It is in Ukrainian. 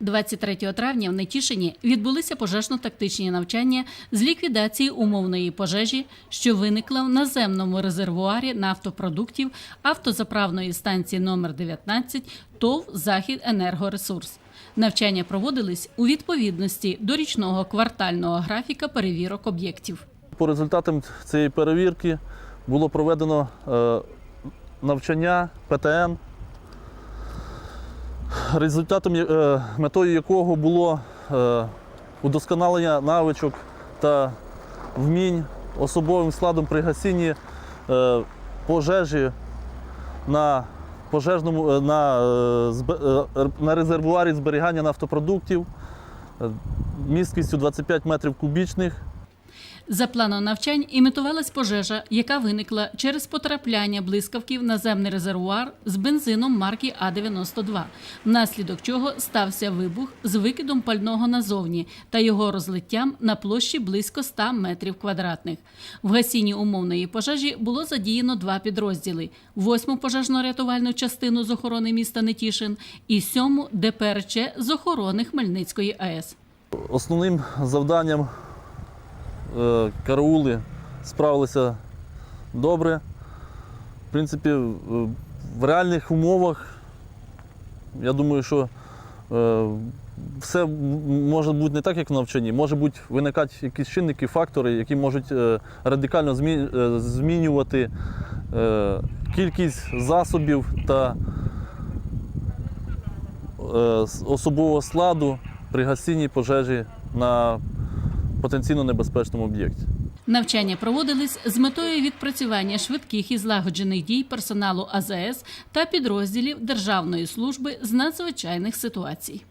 23 травня в Нетішині відбулися пожежно-тактичні навчання з ліквідації умовної пожежі, що виникла в наземному резервуарі нафтопродуктів автозаправної станції номер 19 ТОВ Захід Енергоресурс. Навчання проводились у відповідності до річного квартального графіка перевірок об'єктів. По результатам цієї перевірки було проведено е, навчання ПТН, результатом е, метою якого було е, удосконалення навичок та вмінь особовим складом при гасінні е, пожежі на пожежному на, на резервуарі зберігання нафтопродуктів місткістю 25 метрів кубічних. За планом навчань імітувалась пожежа, яка виникла через потрапляння блискавки в наземний резервуар з бензином марки А-92, внаслідок чого стався вибух з викидом пального назовні та його розлиттям на площі близько 100 метрів квадратних. В гасінні умовної пожежі було задіяно два підрозділи: восьму пожежно-рятувальну частину з охорони міста Нетішин і сьому ДПРЧ з охорони Хмельницької АЕС. Основним завданням караули справилися добре. В принципі, е, в реальних умовах, я думаю, що е, все може бути не так, як в навчанні. Може бути виникати якісь чинники, фактори, які можуть е, радикально е, змінювати е, кількість засобів та е, особового складу при гасінні пожежі на потенційно небезпечному об'єкті. Навчання проводились з метою відпрацювання швидких і злагоджених дій персоналу АЗС та підрозділів Державної служби з надзвичайних ситуацій.